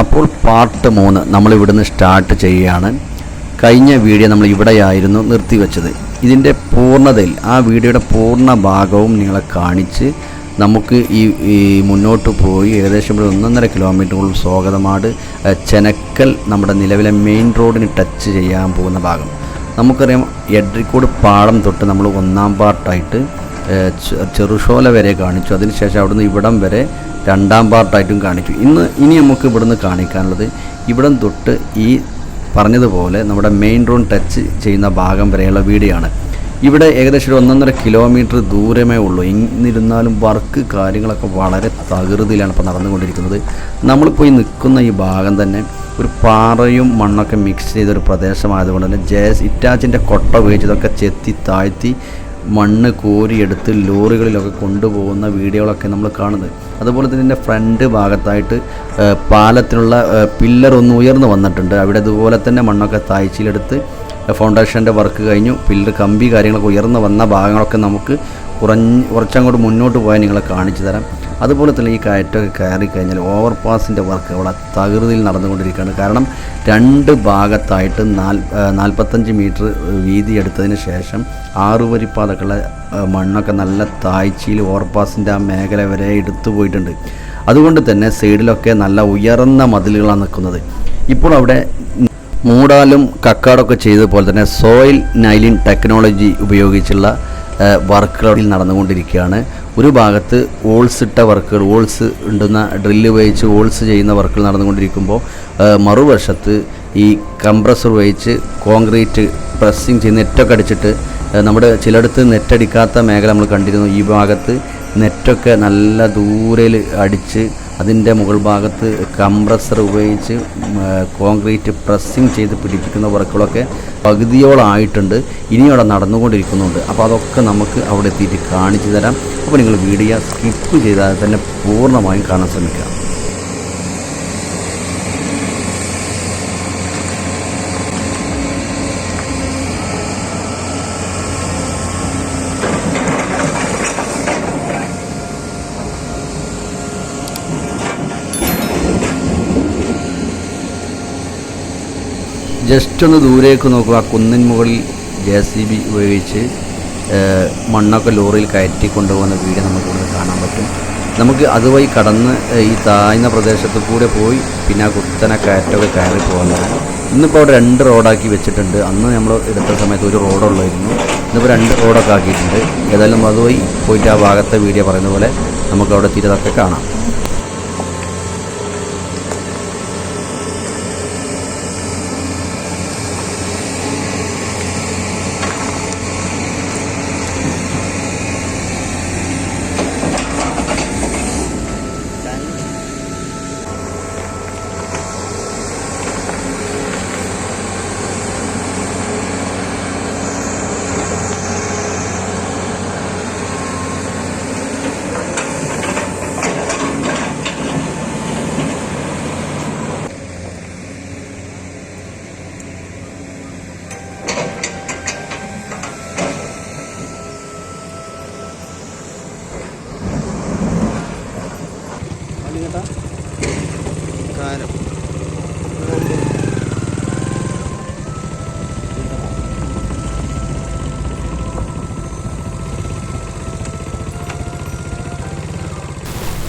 അപ്പോൾ പാർട്ട് മൂന്ന് നമ്മളിവിടുന്ന് സ്റ്റാർട്ട് ചെയ്യുകയാണ്. കഴിഞ്ഞ വീഡിയോ നമ്മൾ ഇവിടെയായിരുന്നു നിർത്തിവെച്ചത്. ഇതിന്റെ പൂർണതയിൽ ആ വീഡിയോയുടെ പൂർണ ഭാഗവും നിങ്ങളെ കാണിച്ച് നമുക്ക് ഈ ഈ മുന്നോട്ട് പോയി ഏകദേശം ഇവിടെ ഒന്നൊന്നര കിലോമീറ്ററുകൾ സ്വാഗതമാട് ചെനക്കൽ നമ്മുടെ നിലവിലെ മെയിൻ റോഡിന് ടച്ച് ചെയ്യാൻ പോകുന്ന ഭാഗം. നമുക്കറിയാം എഡ്രിക്കോട് പാടം തൊട്ട് നമ്മൾ ഒന്നാം പാർട്ടായിട്ട് ഏഹ്, ചെ- ചെറുഷോല വരെ കാണിച്ചു. അതിനുശേഷം അവിടുന്ന് ഇവിടം വരെ രണ്ടാം പാർട്ടായിട്ടും കാണിച്ചു. ഇന്ന് ഇനി നമുക്ക് ഇവിടുന്ന് കാണിക്കാനുള്ളത് ഇവിടം തൊട്ട് ഈ പറഞ്ഞതുപോലെ നമ്മുടെ മെയിൻ റോഡ് ടച്ച് ചെയ്യുന്ന ഭാഗം വരെയുള്ള വീഡിയോ ആണ് ഇവിടെ ഏകദേശം ഒരു ഒന്നൊന്നര കിലോമീറ്റർ ദൂരമേ ഉള്ളൂ. എന്നിരുന്നാലും വർക്ക് കാര്യങ്ങളൊക്കെ വളരെ തകൃതിയിലാണ് ഇപ്പോൾ നടന്നുകൊണ്ടിരിക്കുന്നത്. നമ്മൾ പോയി നിൽക്കുന്ന ഈ ഭാഗം തന്നെ ഒരു പാറയും മണ്ണൊക്കെ മിക്സ് ചെയ്തൊരു പ്രദേശമായതുകൊണ്ട് തന്നെ ജേസ് ഇറ്റാച്ചിന്റെ കൊട്ട ഉപയോഗിച്ച് ഇതൊക്കെ ചെത്തി താഴ്ത്തി മണ്ണ് കോരിയെടുത്ത് ലോറികളിലൊക്കെ കൊണ്ടുപോകുന്ന വീഡിയോകളൊക്കെ നമ്മൾ കാണുന്നത്. അതുപോലെ തന്നെ ഇതിന്റെ ഫ്രണ്ട് ഭാഗത്തായിട്ട് പാലത്തിനുള്ള പില്ലർ ഒന്ന് ഉയർന്നു വന്നിട്ടുണ്ട്. അവിടെ അതുപോലെ തന്നെ മണ്ണൊക്കെ താഴ്ചയിലെടുത്ത് ഫൗണ്ടേഷന്റെ വർക്ക് കഴിഞ്ഞു. പില്ലർ കമ്പി കാര്യങ്ങളൊക്കെ ഉയർന്നു വന്ന ഭാഗങ്ങളൊക്കെ നമുക്ക് കുറഞ്ഞ് കുറച്ചങ്ങോട്ട് മുന്നോട്ട് പോയാൽ നിങ്ങളെ കാണിച്ചു തരാം. അതുപോലെ തന്നെ ഈ കയറ്റമൊക്കെ കയറി കഴിഞ്ഞാൽ ഓവർ പാസിന്റെ വർക്ക് അവിടെ തകൃതിയിൽ നടന്നുകൊണ്ടിരിക്കുകയാണ്. കാരണം രണ്ട് ഭാഗത്തായിട്ട് നാൽ നാൽപ്പത്തഞ്ച് മീറ്റർ വീതി എടുത്തതിന് ശേഷം ആറുവരിപ്പാതക്കുള്ള മണ്ണൊക്കെ നല്ല താഴ്ചയിൽ ഓവർ പാസിന്റെ ആ മേഖല വരെ എടുത്തു പോയിട്ടുണ്ട്. അതുകൊണ്ട് തന്നെ സൈഡിലൊക്കെ നല്ല ഉയർന്ന മതിലുകളാണ് നിൽക്കുന്നത്. ഇപ്പോൾ അവിടെ മൂടാലും കക്കാടൊക്കെ ചെയ്തതുപോലെ തന്നെ സോയിൽ നൈലിൻ ടെക്നോളജി ഉപയോഗിച്ചുള്ള വർക്കുകൾ നടന്നുകൊണ്ടിരിക്കുകയാണ്. ഒരു ഭാഗത്ത് ഓൾസ് ഇട്ട വർക്കുകൾ ഓൾസ് ഉണ്ടുന്ന ഡ്രില്ല് ഉപയോഗിച്ച് ഓൾസ് ചെയ്യുന്ന വർക്കുകൾ നടന്നുകൊണ്ടിരിക്കുമ്പോൾ മറുവശത്ത് ഈ കംപ്രസർ ഉപയോഗിച്ച് കോൺക്രീറ്റ് പ്രസ്സിങ് ചെയ്ത് നെറ്റൊക്കെ അടിച്ചിട്ട് നമ്മുടെ ചിലയിടത്ത് നെറ്റടിക്കാത്ത മേഖല നമ്മൾ കണ്ടിരുന്നു. ഈ ഭാഗത്ത് നെറ്റൊക്കെ നല്ല ദൂരയിൽ അടിച്ച് അതിന്റെ മുകൾ ഭാഗത്ത് കംപ്രസർ ഉപയോഗിച്ച് കോൺക്രീറ്റ് പ്രസ്സിങ് ചെയ്ത് പിടിപ്പിക്കുന്ന വർക്കുകളൊക്കെ പകുതിയോളായിട്ടുണ്ട്. ഇനിയും അവിടെ നടന്നുകൊണ്ടിരിക്കുന്നുണ്ട്. അപ്പോൾ അതൊക്കെ നമുക്ക് അവിടെ എത്തിയിട്ട് കാണിച്ചു തരാം. അപ്പോൾ നിങ്ങൾ വീഡിയോ സ്കിപ്പ് ചെയ്താൽ തന്നെ പൂർണമായും കാണാൻ ശ്രമിക്കുക ജസ്റ്റ് ഒന്ന് ദൂരേക്ക് നോക്കുക ആ കുന്നിൻ മുകളിൽ ജെ സി ബി ഉപയോഗിച്ച് മണ്ണൊക്കെ ലോറിയിൽ കയറ്റി കൊണ്ടുപോകുന്ന വീഡിയോ നമുക്ക് ഇവിടെ കാണാൻ പറ്റും. നമുക്ക് അതുവഴി കടന്ന് ഈ താഴ്ന്ന പ്രദേശത്ത് കൂടെ പോയി പിന്നെ ആ കുത്തനെ കയറ്റൊക്കെ കയറി പോകുന്നതാണ് ഇന്നിപ്പോൾ അവിടെ രണ്ട് റോഡാക്കി വെച്ചിട്ടുണ്ട്. അന്ന് നമ്മൾ എടുത്ത സമയത്ത് ഒരു റോഡുള്ളായിരുന്നു. ഇന്നിപ്പോൾ രണ്ട് റോഡൊക്കെ ആക്കിയിട്ടുണ്ട്. ഏതായാലും അതുവഴി പോയിട്ട് ആ ഭാഗത്തെ വീഡിയോ പറയുന്ന പോലെ നമുക്ക് അവിടെ തീരതൊക്കെ കാണാം.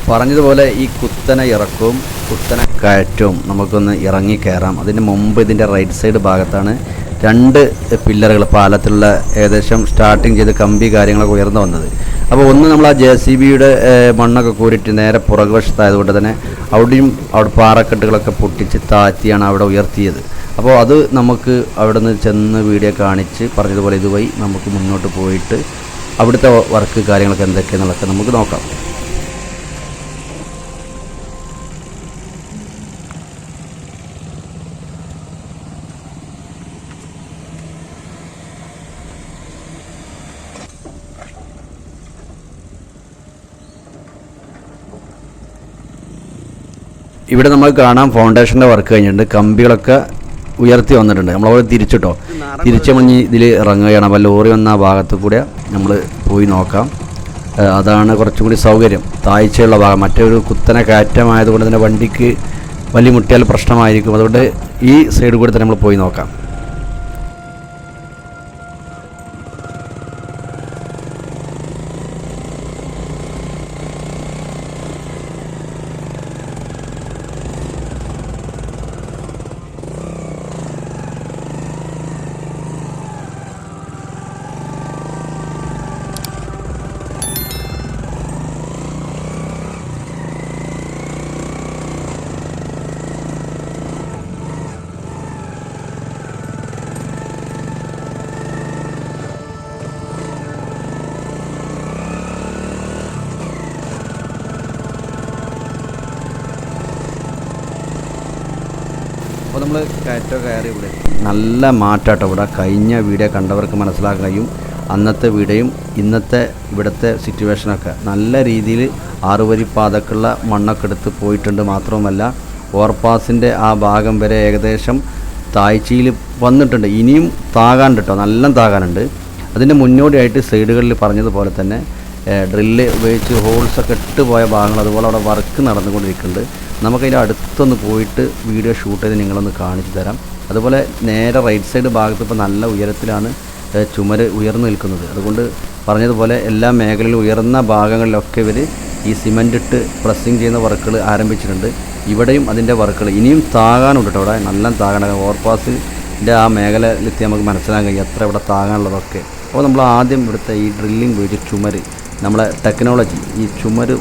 പറഞ്ഞതുപോലെ ഈ കുത്തനെ ഇറക്കും കുത്തനെ കയറ്റവും നമുക്കൊന്ന് ഇറങ്ങി കയറാം. അതിന് മുമ്പ് ഇതിന്റെ റൈറ്റ് സൈഡ് ഭാഗത്താണ് രണ്ട് പില്ലറുകൾ പാലത്തിലുള്ള ഏകദേശം സ്റ്റാർട്ടിങ് ചെയ്ത് കമ്പി കാര്യങ്ങളൊക്കെ ഉയർന്നു വന്നത്. അപ്പോൾ ഒന്ന് നമ്മൾ ആ ജെ സി ബിയുടെ മണ്ണൊക്കെ കൂരിട്ട് നേരെ പുറകുവശത്തായതുകൊണ്ട് തന്നെ അവിടെയും അവിടെ പാറക്കെട്ടുകളൊക്കെ പൊട്ടിച്ച് താഴ്ത്തിയാണ് അവിടെ ഉയർത്തിയത്. അപ്പോൾ അത് നമുക്ക് അവിടെ നിന്ന് ചെന്ന് വീഡിയോ കാണിച്ച് പറഞ്ഞതുപോലെ ഇതുവഴി നമുക്ക് മുന്നോട്ട് പോയിട്ട് അവിടുത്തെ വർക്ക് കാര്യങ്ങളൊക്കെ എന്തൊക്കെയാണെന്നുള്ളതൊക്കെ നമുക്ക് നോക്കാം. ഇവിടെ നമ്മൾ കാണാം ഫൗണ്ടേഷന്റെ വർക്ക് കഴിഞ്ഞിട്ടുണ്ട്. കമ്പികളൊക്കെ ഉയർത്തി വന്നിട്ടുണ്ട്. നമ്മളവിടെ തിരിച്ചിട്ടോ. തിരിച്ച് നമ്മൾ ഇതിൽ ഇറങ്ങുകയാണ്. അപ്പോൾ ലോറി വന്ന ഭാഗത്ത് കൂടെ നമ്മൾ പോയി നോക്കാം. അതാണ് കുറച്ചും കൂടി സൗകര്യം. താഴ്ചയുള്ള ഭാഗം. മറ്റൊരു കുത്തനെ കയറ്റമായതുകൊണ്ട് തന്നെ വണ്ടിക്ക് വലിയ മുട്ടിയാൽ പ്രശ്നമായിരിക്കും. അതുകൊണ്ട് ഈ സൈഡ് കൂടി തന്നെ നമ്മൾ പോയി നോക്കാം. നമ്മൾ കയറ്റോ കയറി ഇവിടെ. നല്ല മാറ്റാട്ടോ ഇവിടെ. കഴിഞ്ഞ വീഡിയോ കണ്ടവർക്ക് മനസ്സിലാക്കാൻ കഴിയും അന്നത്തെ വീടേയും ഇന്നത്തെ ഇവിടുത്തെ സിറ്റുവേഷനൊക്കെ നല്ല രീതിയിൽ ആറുവരി പാതക്കുള്ള മണ്ണൊക്കെ എടുത്ത് പോയിട്ടുണ്ട് മാത്രവുമല്ല ഓവർപാസിന്റെ ആ ഭാഗം വരെ ഏകദേശം താഴ്ചയിൽ വന്നിട്ടുണ്ട്. ഇനിയും താകാനുണ്ട് കേട്ടോ നല്ല താകാനുണ്ട്. അതിന്റെ മുന്നോടിയായിട്ട് സൈഡുകളിൽ പറഞ്ഞതുപോലെ തന്നെ ഡ്രില്ല് ഉപയോഗിച്ച് ഹോൾസൊക്കെ ഇട്ട് പോയ ഭാഗങ്ങൾ അതുപോലെ അവിടെ വർക്ക് നടന്നുകൊണ്ടിരിക്കുന്നുണ്ട്. നമുക്കതിന്റെ അടുത്തൊന്ന് പോയിട്ട് വീഡിയോ ഷൂട്ട് ചെയ്ത് നിങ്ങളൊന്ന് കാണിച്ചു തരാം. അതുപോലെ നേരെ റൈറ്റ് സൈഡ് ഭാഗത്ത് ഇപ്പോൾ നല്ല ഉയരത്തിലാണ് ചുമര് ഉയർന്നു നിൽക്കുന്നത്. അതുകൊണ്ട് പറഞ്ഞതുപോലെ എല്ലാ മേഖലയിലും ഉയർന്ന ഭാഗങ്ങളിലൊക്കെ ഇവർ ഈ സിമന്റ് ഇട്ട് പ്രസ്സിങ് ചെയ്യുന്ന വർക്കുകൾ ആരംഭിച്ചിട്ടുണ്ട്. ഇവിടെയും അതിന്റെ വർക്കുകൾ. ഇനിയും താകാനുണ്ട് കേട്ടോ അവിടെ നല്ല താകാണ് ഓവർപാസിന്റെ ആ മേഖലയിലെത്തി നമുക്ക് മനസ്സിലാക്കാൻ കഴിയും എത്ര ഇവിടെ താകാനുള്ളതൊക്കെ അപ്പോൾ നമ്മൾ ആദ്യം ഇവിടുത്തെ ഈ ഡ്രില്ലിംഗ് ഉപയോഗിച്ച് ചുമര് നമ്മളെ ടെക്നോളജി ഈ ചുമര്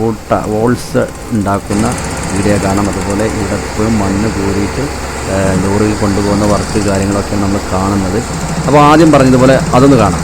ഓട്ട വോൾസ് ഉണ്ടാക്കുന്ന വീഡിയോ കാണാം. അതുപോലെ ഇവിടെ എപ്പോഴും മണ്ണ് കൂടിയിട്ട് ലോറിയിൽ കൊണ്ടുപോകുന്ന വർക്ക് കാര്യങ്ങളൊക്കെ നമ്മൾ കാണുന്നത്. അപ്പോൾ ആദ്യം പറഞ്ഞതുപോലെ അതൊന്ന് കാണാം.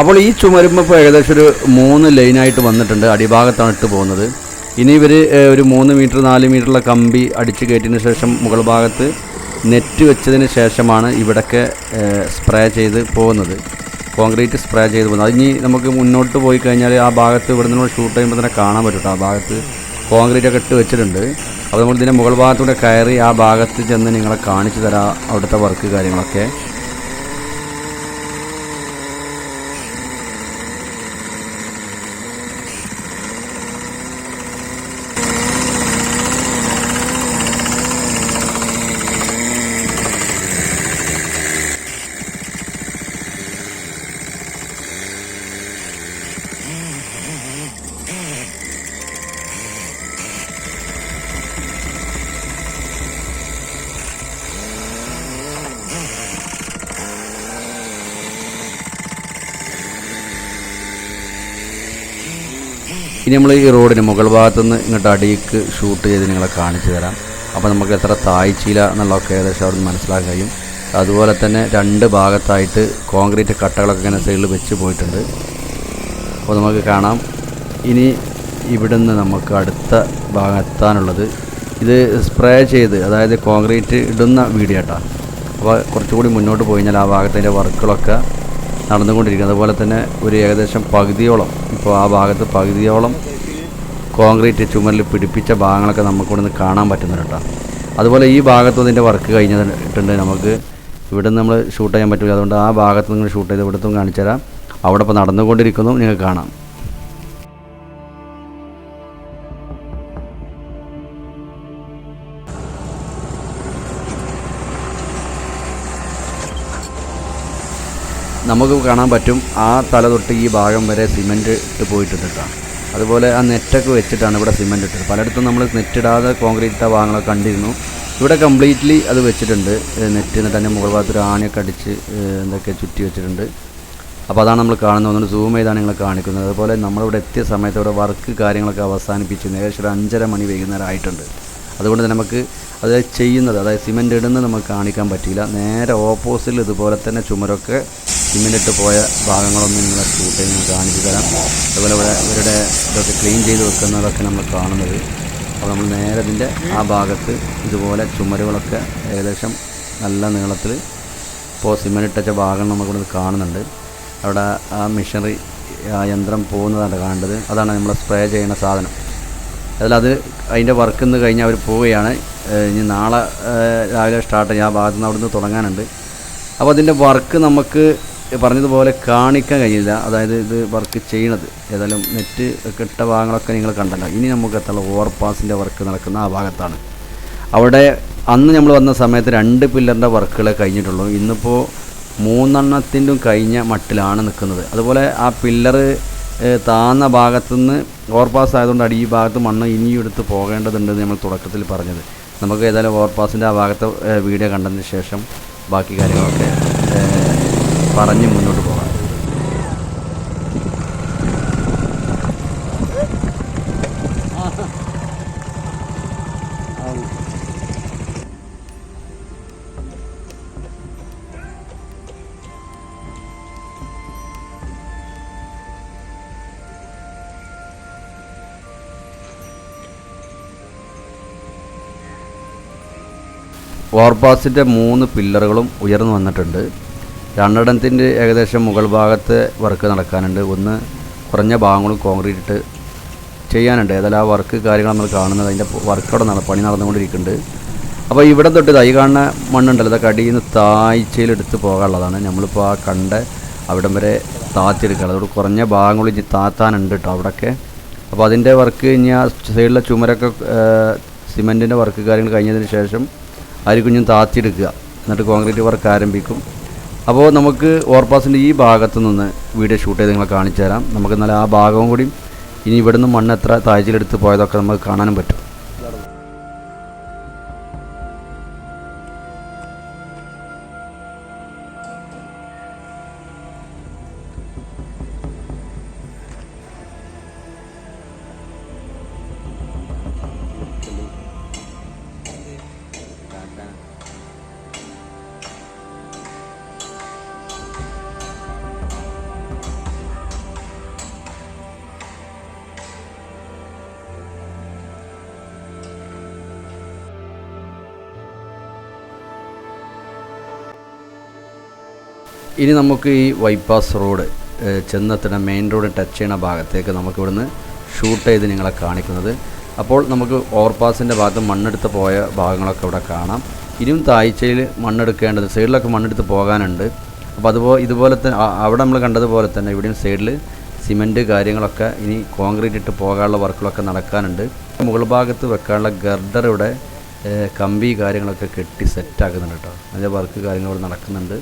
അപ്പോൾ ഈ ചുമരുമ്പോൾ ഇപ്പോൾ ഏകദേശം ഒരു മൂന്ന് ലൈനായിട്ട് വന്നിട്ടുണ്ട്. അടിഭാഗത്താണ് ഇട്ട് പോകുന്നത്. ഇനി ഇവർ ഒരു മൂന്ന് മീറ്റർ നാല് മീറ്ററുള്ള കമ്പി അടിച്ച് കയറ്റിയതിന് ശേഷം മുകൾ ഭാഗത്ത് നെറ്റ് വെച്ചതിന് ശേഷമാണ് ഇവിടൊക്കെ സ്പ്രേ ചെയ്ത് പോകുന്നത്. കോൺക്രീറ്റ് സ്പ്രേ ചെയ്ത് പോകുന്നത്. അതിനി നമുക്ക് മുന്നോട്ട് പോയി കഴിഞ്ഞാൽ ആ ഭാഗത്ത് ഇവിടെ നിന്ന് ഷൂട്ട് ചെയ്യുമ്പോൾ തന്നെ കാണാൻ പറ്റും ആ ഭാഗത്ത് കോൺക്രീറ്റ് ഒക്കെ ഇട്ട് വെച്ചിട്ടുണ്ട്. അപ്പോൾ നമ്മൾ ഇതിന്റെ മുകൾ ഭാഗത്തൂടെ കയറി ആ ഭാഗത്ത് ചെന്ന് നിങ്ങളെ കാണിച്ചു തരാം. അവിടുത്തെ വർക്ക് കാര്യങ്ങളൊക്കെ. ഇനി നമ്മൾ ഈ റോഡിന് മുകൾ ഭാഗത്തുനിന്ന് ഇങ്ങോട്ട് അടിയിക്ക് ഷൂട്ട് ചെയ്ത് നിങ്ങളെ കാണിച്ചു തരാം. അപ്പോൾ നമുക്ക് എത്ര താഴ്ചയില എന്നുള്ളതൊക്കെ ഏകദേശം അവിടെ നിന്ന് മനസ്സിലാക്കാൻ കഴിയും. അതുപോലെ തന്നെ രണ്ട് ഭാഗത്തായിട്ട് കോൺക്രീറ്റ് കട്ടകളൊക്കെ ഇങ്ങനെ സൈഡിൽ വെച്ച് പോയിട്ടുണ്ട്. അപ്പോൾ നമുക്ക് കാണാം. ഇനി ഇവിടുന്ന് നമുക്ക് അടുത്ത ഭാഗം എത്താനുള്ളത്. ഇത് സ്പ്രേ ചെയ്ത് അതായത് കോൺക്രീറ്റ് ഇടുന്ന വീഡിയോ കേട്ടോ. അപ്പോൾ കുറച്ചുകൂടി മുന്നോട്ട് പോയി കഴിഞ്ഞാൽ ആ ഭാഗത്തിന്റെ വർക്കുകളൊക്കെ നടന്നുകൊണ്ടിരിക്കുന്നത്. അതുപോലെ തന്നെ ഒരു ഏകദേശം പകുതിയോളം ഇപ്പോൾ ആ ഭാഗത്ത് പകുതിയോളം കോൺക്രീറ്റ് ചുമരിൽ പിടിപ്പിച്ച ഭാഗങ്ങളൊക്കെ നമുക്ക് ഇവിടെ നിന്ന് കാണാൻ പറ്റുന്നുണ്ട് അതുപോലെ ഈ ഭാഗത്ത് ഇതിന്റെ വർക്ക് കഴിഞ്ഞിട്ടുണ്ട് നമുക്ക്. ഇവിടെ നമ്മൾ ഷൂട്ട് ചെയ്യാൻ പറ്റില്ല. അതുകൊണ്ട് ആ ഭാഗത്ത് നിങ്ങൾ ഷൂട്ട് ചെയ്ത് ഇവിടുത്തും കാണിച്ചു തരാം അവിടെ ഇപ്പോൾ നടന്നുകൊണ്ടിരിക്കുന്നു. നിങ്ങൾക്ക് കാണാം. നമുക്ക് കാണാൻ പറ്റും ആ തല തൊട്ട് ഈ ഭാഗം വരെ സിമന്റ് ഇട്ട് പോയിട്ടിട്ടാണ് അതുപോലെ ആ നെറ്റൊക്കെ വെച്ചിട്ടാണ് ഇവിടെ സിമന്റ് ഇട്ടത്. പലയിടത്തും നമ്മൾ നെറ്റിടാതെ കോൺക്രീറ്റ് ഇട്ട ഭാഗങ്ങളൊക്കെ കണ്ടിരുന്നു. ഇവിടെ കംപ്ലീറ്റ്ലി അത് വെച്ചിട്ടുണ്ട്. നെറ്റ് എന്നിട്ട് അതിന്റെ മുകൾ ഭാഗത്ത് ഒരു ആണിയൊക്കെ അടിച്ച് എന്തൊക്കെ ചുറ്റി വെച്ചിട്ടുണ്ട്. അപ്പോൾ അതാണ് നമ്മൾ കാണുന്നത്. ഒന്നുകൂടി സൂം ചെയ്താണ് നിങ്ങൾ കാണിക്കുന്നത്. അതുപോലെ നമ്മളിവിടെ എത്തിയ സമയത്ത് ഇവിടെ വർക്ക് കാര്യങ്ങളൊക്കെ അവസാനിപ്പിച്ച്. ഏകദേശം ഒരു അഞ്ചര മണി വൈകുന്നേരം ആയിട്ടുണ്ട്. അതുകൊണ്ട് തന്നെ നമുക്ക് അത് ചെയ്യുന്നത് അതായത് സിമെന്റ് ഇടുന്നത് നമുക്ക് കാണിക്കാൻ പറ്റിയില്ല. നേരെ ഓപ്പോസിറ്റിൽ ഇതുപോലെ തന്നെ ചുമരൊക്കെ സിമെന്റ് ഇട്ട് പോയ ഭാഗങ്ങളൊന്നും നിങ്ങളെ ചെയ്ത് ഞാൻ കാണിച്ചു തരാം. അതുപോലെ ഇവിടെ ഇവരുടെ ഇതൊക്കെ ക്ലീൻ ചെയ്ത് വെക്കുന്നതൊക്കെ നമ്മൾ കാണുന്നത്. അപ്പോൾ നമ്മൾ നേരെ ഇതിന്റെ ആ ഭാഗത്ത് ഇതുപോലെ ചുമരുകളൊക്കെ ഏകദേശം നല്ല നീളത്തിൽ ഇപ്പോൾ സിമെന്റ് ഇട്ടച്ച ഭാഗം നമുക്കിവിടെ കാണുന്നുണ്ട്. അവിടെ ആ മിഷനറി ആ യന്ത്രം പോകുന്നതാണ് കാണേണ്ടത് അതാണ് നമ്മൾ സ്പ്രേ ചെയ്യുന്ന സാധനം. അതിലത് അതിന്റെ വർക്ക് ഇന്ന് കഴിഞ്ഞ് അവർ പോവുകയാണ്. ഇനി നാളെ രാവിലെ സ്റ്റാർട്ട് ചെയ്യാം. ആ ഭാഗത്ത് നിന്ന് അവിടുന്ന് തുടങ്ങാനുണ്ട്. അപ്പോൾ അതിന്റെ വർക്ക് നമുക്ക് പറഞ്ഞതുപോലെ കാണിക്കാൻ കഴിയില്ല. അതായത് ഇത് വർക്ക് ചെയ്യണത്. ഏതായാലും നെറ്റ് ഒക്കെ ഇട്ട ഭാഗങ്ങളൊക്കെ നിങ്ങൾ കണ്ടല്ലോ. ഇനി നമുക്ക് എത്തുള്ള ഓവർപാസിന്റെ വർക്ക് നടക്കുന്ന ആ ഭാഗത്താണ്. അവിടെ അന്ന് നമ്മൾ വന്ന സമയത്ത് രണ്ട് പില്ലറിന്റെ വർക്കുകളെ കഴിഞ്ഞിട്ടുള്ളൂ. ഇന്നിപ്പോൾ മൂന്നെണ്ണത്തിന്റെയും കഴിഞ്ഞ മട്ടിലാണ് നിൽക്കുന്നത്. അതുപോലെ ആ പില്ലർ താന്ന ഭാഗത്തുനിന്ന് ഓവർപാസ് ആയതുകൊണ്ട് അടി ഈ ഭാഗത്ത് മണ്ണ് ഇനിയും എടുത്ത് പോകേണ്ടതുണ്ടെന്ന് നമ്മൾ തുടക്കത്തിൽ പറഞ്ഞത്. നമുക്ക് ഏതായാലും ഓവർപാസിന്റെ ആ ഭാഗത്തെ വീഡിയോ കണ്ടതിന് ശേഷം ബാക്കി കാര്യങ്ങളൊക്കെ പറഞ്ഞ് മുന്നോട്ട് പോകാം. ഓവർപാസിന്റെ മൂന്ന് പില്ലറുകളും ഉയർന്നു വന്നിട്ടുണ്ട്. രണ്ടെണ്ണത്തിന്റെ ഏകദേശം മുകൾ ഭാഗത്തെ വർക്ക് നടക്കാനുണ്ട്. ഒന്ന് കുറഞ്ഞ ഭാഗങ്ങളും കോൺക്രീറ്റ് ഇട്ട് ചെയ്യാനുണ്ട്. ഏതായാലും ആ വർക്ക് കാര്യങ്ങൾ നമ്മൾ കാണുന്നത് അതിന്റെ വർക്ക് അവിടെ നട പണി നടന്നുകൊണ്ടിരിക്കുന്നുണ്ട്. അപ്പോൾ ഇവിടെ തൊട്ട് തൈ കാണുന്ന മണ്ണുണ്ടല്ലോ. ഇതൊക്കെ അടിയിൽ നിന്ന് താഴ്ചയിലെടുത്ത് പോകാനുള്ളതാണ്. നമ്മളിപ്പോൾ ആ കണ്ട അവിടം വരെ താത്തിയെടുക്കുക അതോട് കുറഞ്ഞ ഭാഗങ്ങൾ ഇനി താത്താനുണ്ട് കേട്ടോ അവിടെയൊക്കെ അപ്പോൾ അതിന്റെ വർക്ക് ഇനി ആ സൈഡിലെ ചുമരൊക്കെ സിമെന്റിന്റെ വർക്ക് കാര്യങ്ങൾ കഴിഞ്ഞതിന് ശേഷം അരിക്കുഞ്ഞും താത്തിയെടുക്കുക. എന്നിട്ട് കോൺക്രീറ്റ് വർക്ക് ആരംഭിക്കും. അപ്പോൾ നമുക്ക് ഓവർപാസിന്റെ ഈ ഭാഗത്തു നിന്ന് വീഡിയോ ഷൂട്ട് ചെയ്ത് നിങ്ങളെ കാണിച്ചു തരാം നമുക്ക് എന്നാൽ ആ ഭാഗവും കൂടി ഇനി ഇവിടുന്ന് മണ്ണ് എത്ര താഴ്ചയിലെടുത്ത് പോയതൊക്കെ നമുക്ക് കാണാനും പറ്റും. ഇനി നമുക്ക് ഈ വൈപ്പാസ് റോഡ് ചെന്നെത്തുന്ന മെയിൻ റോഡ് ടച്ച് ചെയ്യുന്ന ഭാഗത്തേക്ക് നമുക്ക് ഇവിടുന്ന് ഷൂട്ട് ചെയ്ത് നിങ്ങളെ കാണിക്കുന്നത്. അപ്പോൾ നമുക്ക് ഓവർപാസിന്റെ ഭാഗത്ത് മണ്ണെടുത്ത് പോയ ഭാഗങ്ങളൊക്കെ ഇവിടെ കാണാം. ഇനിയും താഴ്ചയിൽ മണ്ണെടുക്കേണ്ടത് സൈഡിലൊക്കെ മണ്ണെടുത്ത് പോകാനുണ്ട്. അപ്പോൾ അതുപോലെ ഇതുപോലെ തന്നെ അവിടെ നമ്മൾ കണ്ടതുപോലെ തന്നെ ഇവിടെയും സൈഡിൽ സിമന്റ് കാര്യങ്ങളൊക്കെ ഇനി കോൺക്രീറ്റ് ഇട്ട് പോകാനുള്ള വർക്കുകളൊക്കെ നടക്കാനുണ്ട്. മുകൾ ഭാഗത്ത് വെക്കാനുള്ള ഗർഡർ ഇവിടെ കമ്പി കാര്യങ്ങളൊക്കെ കെട്ടി സെറ്റാക്കുന്നുണ്ട് കേട്ടോ. അതിന്റെ വർക്ക് കാര്യങ്ങൾ ഇവിടെ നടക്കുന്നുണ്ട്.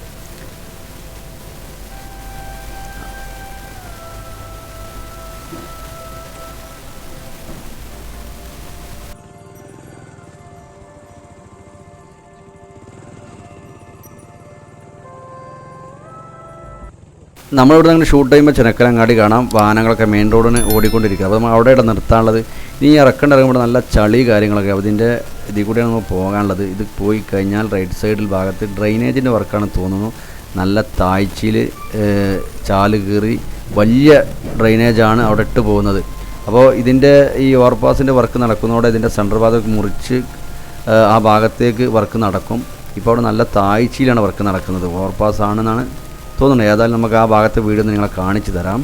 നമ്മളിവിടെ നിന്ന് ഷൂട്ട് ചെയ്യുമ്പോൾ ചിനക്കലങ്ങാടി കാണാം. വാഹനങ്ങളൊക്കെ മെയിൻ റോഡിന് ഓടിക്കൊണ്ടിരിക്കുക. അപ്പോൾ നമ്മൾ അവിടെ ഇവിടെ നിർത്താനുള്ളത്. ഇനി ഇറക്കേണ്ട ഇറങ്ങുമ്പോൾ നല്ല ചളി കാര്യങ്ങളൊക്കെ. അപ്പോൾ ഇതിന്റെ ഇതിൽ കൂടിയാണ് നമ്മൾ പോകാനുള്ളത്. ഇത് പോയി കഴിഞ്ഞാൽ റൈറ്റ് സൈഡിൽ ഭാഗത്ത് ഡ്രൈനേജിന്റെ വർക്കാണ് തോന്നുന്നു. നല്ല താഴ്ചയിൽ ചാൽ കീറി വലിയ ഡ്രൈനേജാണ് അവിടെ ഇട്ട് പോകുന്നത്. അപ്പോൾ ഇതിന്റെ ഈ ഓവർപാസിന്റെ വർക്ക് നടക്കുന്നതോടെ ഇതിന്റെ സെൻട്രൽ ഭാഗത്ത് മുറിച്ച് ആ ഭാഗത്തേക്ക് വർക്ക് നടക്കും. ഇപ്പോൾ അവിടെ നല്ല താഴ്ചയിലാണ് വർക്ക് നടക്കുന്നത്. ഓവർപാസ് ആണെന്നാണ് തോന്നുന്നത് ഏതായാലും നമുക്ക് ആ ഭാഗത്തെ വീഡിയോ നിങ്ങളെ കാണിച്ചു തരാം.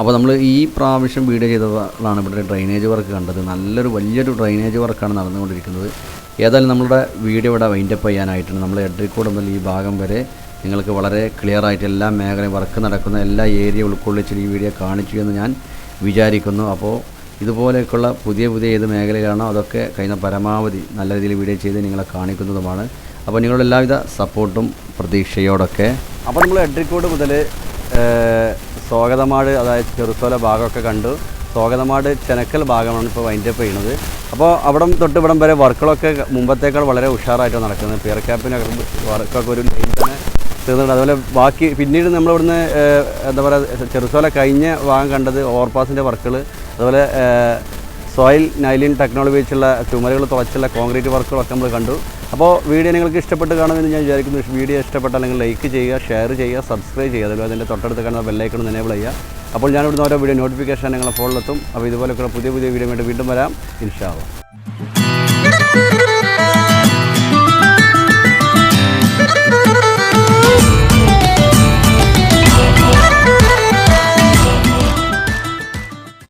അപ്പോൾ നമ്മൾ ഈ പ്രാവശ്യം വീഡിയോ ചെയ്തതാണ് ഇവിടെ ഡ്രൈനേജ് വർക്ക് കണ്ടത്. നല്ലൊരു വലിയൊരു ഡ്രൈനേജ് വർക്കാണ് നടന്നുകൊണ്ടിരിക്കുന്നത്. ഏതായാലും നമ്മുടെ വീഡിയോ ഇവിടെ വൈൻഡപ്പ് ചെയ്യാനായിട്ടാണ് നമ്മൾ എഡ്രിക്കോട് മുതൽ ഈ ഭാഗം വരെ നിങ്ങൾക്ക് വളരെ ക്ലിയർ ആയിട്ട് എല്ലാ മേഖലയും വർക്ക് നടക്കുന്ന എല്ലാ ഏരിയ ഉൾക്കൊള്ളിച്ചിട്ട് ഈ വീഡിയോ കാണിച്ചു എന്ന് ഞാൻ വിചാരിക്കുന്നു. അപ്പോൾ ഇതുപോലെയൊക്കെയുള്ള പുതിയ പുതിയ ഏത് മേഖലയിലാണോ അതൊക്കെ കഴിഞ്ഞ പരമാവധി നല്ല രീതിയിൽ വീഡിയോ ചെയ്ത് നിങ്ങളെ കാണിക്കുന്നതുമാണ്. അപ്പോൾ നിങ്ങളുടെ എല്ലാവിധ സപ്പോർട്ടും പ്രതീക്ഷയോടൊക്കെ. അപ്പോൾ നമ്മൾ എഡ്രിക്കോട് മുതൽ സ്വാഗതമാട് അതായത് ചെറുത്തോല ഭാഗമൊക്കെ കണ്ടു. സ്വാഗതമാട് ചെനക്കൽ ഭാഗമാണ് ഇപ്പോൾ വൈൻഡപ്പ് ചെയ്യുന്നത്. അപ്പോൾ അവിടം തൊട്ട് ഇവിടം വരെ വർക്കുകളൊക്കെ മുമ്പത്തേക്കാൾ വളരെ ഉഷാറായിട്ട് നടക്കുന്നത്. പിയർ ക്യാപ്പിനൊക്കെ വർക്കൊക്കെ ഒരു ലൈൻ തന്നെ തീർന്നിട്ടുണ്ട്. അതുപോലെ ബാക്കി പിന്നീട് നമ്മളിവിടുന്ന് എന്താ പറയുക ചെറുസോല കഴിഞ്ഞ ഭാഗം കണ്ടത് ഓവർപാസിന്റെ വർക്കുകൾ അതുപോലെ സോയിൽ നൈലിൻ ടെക്നോളജി വെച്ചുള്ള ചുമരുകൾ തുളച്ചുള്ള കോൺക്രീറ്റ് വർക്കുകളൊക്കെ നമ്മൾ കണ്ടു. അപ്പോൾ വീഡിയോ നിങ്ങൾക്ക് ഇഷ്ടപ്പെട്ട് കാണുമെന്ന് ഞാൻ വിചാരിക്കുന്നു. വീഡിയോ ഇഷ്ടപ്പെട്ട അല്ലെങ്കിൽ ലൈക്ക് ചെയ്യുക ഷെയർ ചെയ്യുക സബ്സ്ക്രൈബ് ചെയ്യുക. അതുപോലെ അതിന്റെ തൊട്ടടുത്ത് കാണുന്ന ബെല്ലൈക്കൺ എനേബിൾ ചെയ്യുക. അപ്പോൾ ഞാൻ ഇവിടുന്ന് ഓരോ വീഡിയോ നോട്ടിഫിക്കേഷൻ നിങ്ങളെ ഫോണിലെത്തും അപ്പോൾ ഇതുപോലെയൊക്കെ പുതിയ പുതിയ വീഡിയോ വേണ്ടി വീണ്ടും വരാം. ഇൻഷാ അള്ളാ.